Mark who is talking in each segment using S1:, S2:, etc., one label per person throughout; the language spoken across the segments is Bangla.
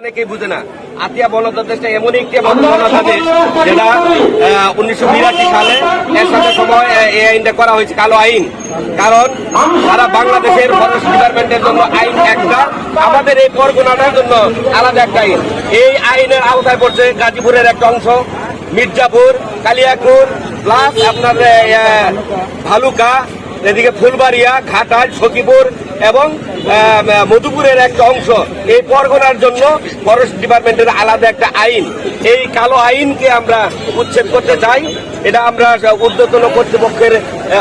S1: অনেকেই বুঝে না। আতিয়া বনদপ্তরটা এমন একটি যেটা উনিশশো বিরাশি সালে এর সাথে সময় এই আইনটা করা হয়েছে, কালো আইন। কারণ সারা বাংলাদেশের ফরেস্ট ডিপার্টমেন্টের জন্য আইন একটা, আমাদের এই পরগনাটার জন্য আলাদা একটা আইন। এই আইনের আওতায় পড়ছে গাজীপুরের একটা অংশ, মির্জাপুর, কালিয়াকুর, প্লাস আপনার ভালুকা এদিকে ফুলবাড়িয়া, ঘাটাল, সখীপুর এবং মধুপুরের একটা অংশ। এই পরগনার জন্য ফরেস্ট ডিপার্টমেন্টের আলাদা একটা আইন। এই কালো আইনকে আমরা উচ্ছেদ করতে চাই। এটা আমরা ঊর্ধ্বতন কর্তৃপক্ষের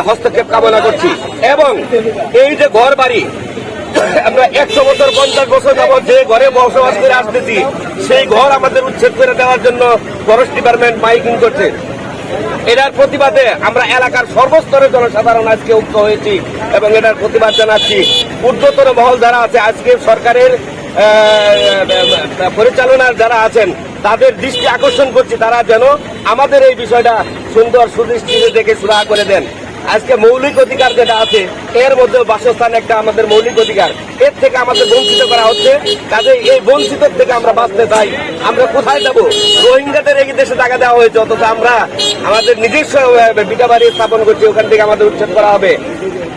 S1: হস্তক্ষেপ কামনা করছি। এবং এই যে ঘর বাড়ি আমরা একশো বছর, পঞ্চাশ বছর যাবৎ যে ঘরে বসবাস করে আসতেছি, সেই ঘর আমাদের উচ্ছেদ করে দেওয়ার জন্য ফরেস্ট ডিপার্টমেন্ট মাইকিং করছে। এটার প্রতিবাদে আমরা এলাকার সর্বস্তরের জনসাধারণ আজকে উক্ত হয়েছি এবং এটার প্রতিবাদ জানাচ্ছি। ঊর্ধ্বতন মহল যারা আছে, আজকে সরকারের পরিচালনার যারা আছেন, তাদের দৃষ্টি আকর্ষণ করছি। তারা যেন আমাদের এই বিষয়টা সুন্দর সুদৃষ্টিতে দেখে সুরাহা করে দেন। আজকে মৌলিক অধিকার যেটা আছে, এর মধ্যে বাসস্থান একটা আমাদের মৌলিক অধিকার। এর থেকে আমাদের বঞ্চিত করা হচ্ছে কাজে এই বঞ্চিত থেকে আমরা বাঁচতে চাই। আমরা কোথায় যাব? রোহিঙ্গাদের এই দেশে টাকা দেওয়া হয়েছে, অথচ আমরা আমাদের নিজস্ব বিটা বাড়ি স্থাপন করছি, ওখান থেকে আমাদের উচ্ছেদ করা হবে।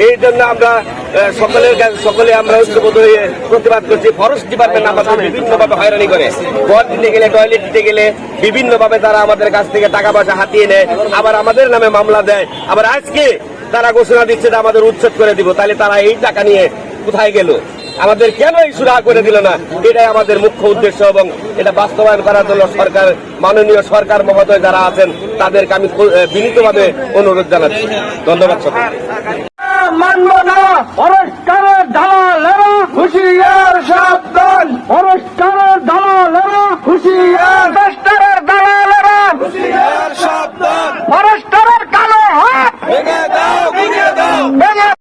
S1: এই জন্য আমরা সকলের কাছে- সকলে আমরা ঐক্যবদ্ধ হয়ে প্রতিবাদ করছি। ফরেস্ট ডিপার্টমেন্ট আমাদের বিভিন্নভাবে হয়রানি করে। ঘর দিতে গেলে টয়লেট দিতে গেলে বিভিন্নভাবে তারা আমাদের কাছ থেকে টাকা পয়সা হাতিয়ে নেয়। আবার আমাদের নামে মামলা দেয়। আবার আজকে তারা ঘোষণা দিচ্ছে যে আমাদের উচ্ছেদ করে দিব। তাহলে তারা এই টাকা নিয়ে কোথায় গেল? আমাদের কেন এই সুরাহা করে দিল না? এটাই আমাদের মুখ্য উদ্দেশ্য এবং এটা বাস্তবায়ন করার জন্য সরকার মাননীয় সরকার মহোদয় যারা আছেন তাদেরকে আমি বিনীতভাবে অনুরোধ জানাচ্ছি। ধন্যবাদ সকলকে।
S2: হুশিয়ার মাস্টারের দালালেরা হুশিয়ার সাবধান। ফরেস্টারের কালো হাত। ভেঙে দাও ভেঙে দাও।